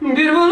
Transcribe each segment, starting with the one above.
Bir bu.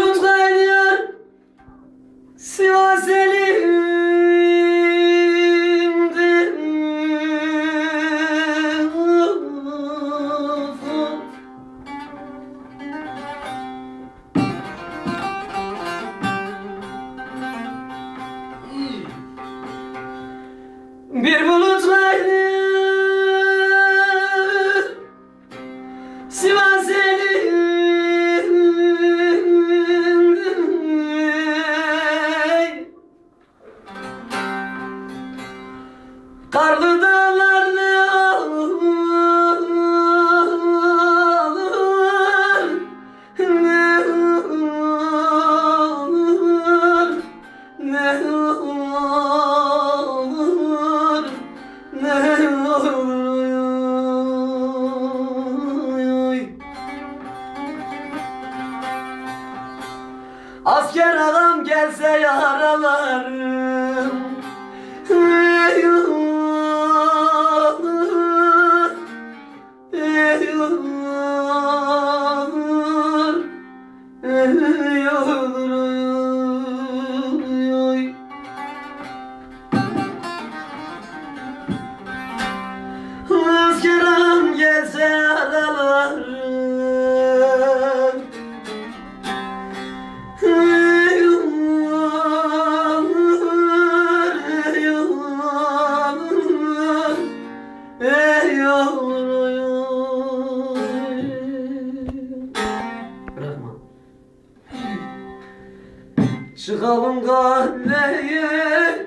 Çıkalım kahveye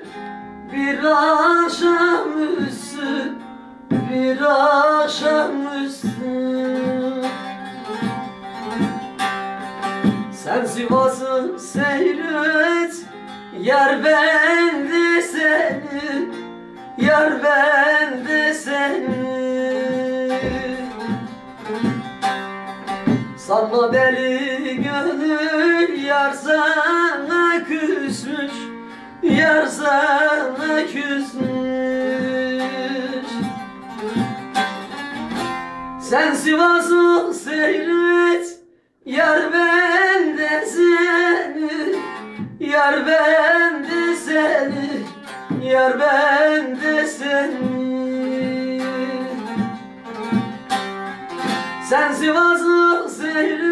bir akşamüstü bir akşamüstü Sen Sivas'ı seyret Yar bende seni Yar bende seni. Sanma deli Yar sana küsmüş. Sen Sivas'ı seyret Yar bende seni. Yar bende seni Yar bende seni. Sen Sivas'ı seyret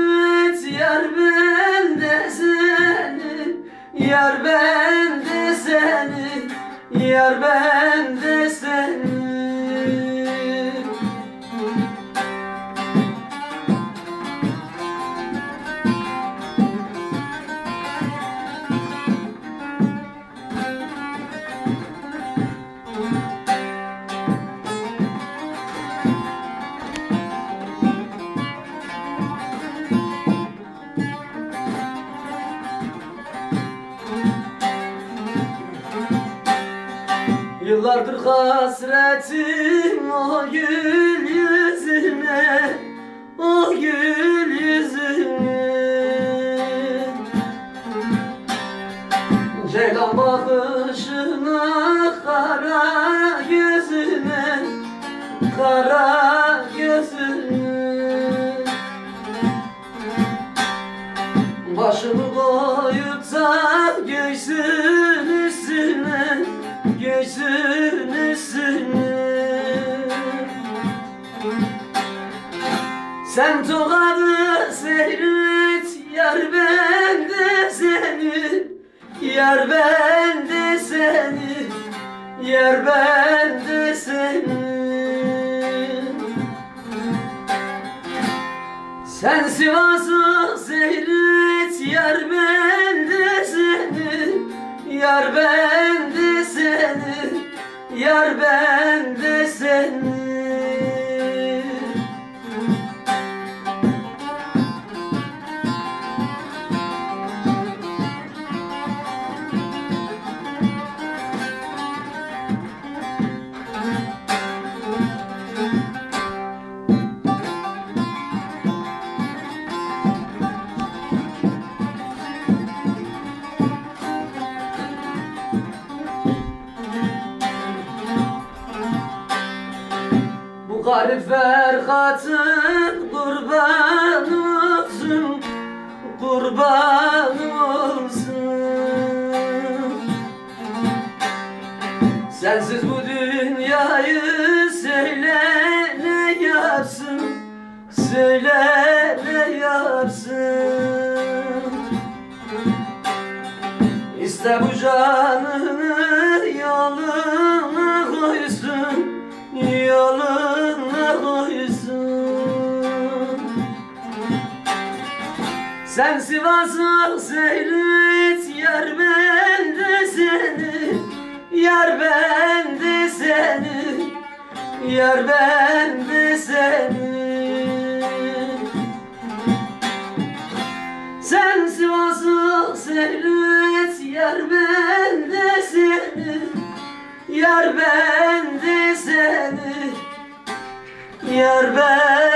Yar bende seni Yar bende seni Yıllardır hasretim o gül yüzüne O gül yüzüne. Ceylan bakışına kara gözüne Kara Sen tokadı seyret Yar bende seni. Yar bende seni Yar bende seni. Sen Sivas'ı seyret Yar bende seni. Yar bende seni Yar bende Garip Ferhat'ın kurban olsun Kurban olsun. Sensiz bu dünyayı söyle ne yapsın Söyle ne yapsın. İste bu canını Sen Sivas'ı seyret Yar bende seni Yar bende seni Yar bende seni. Sen Sivas'ı seyret Yar bende seni Yar bende seni Yar bende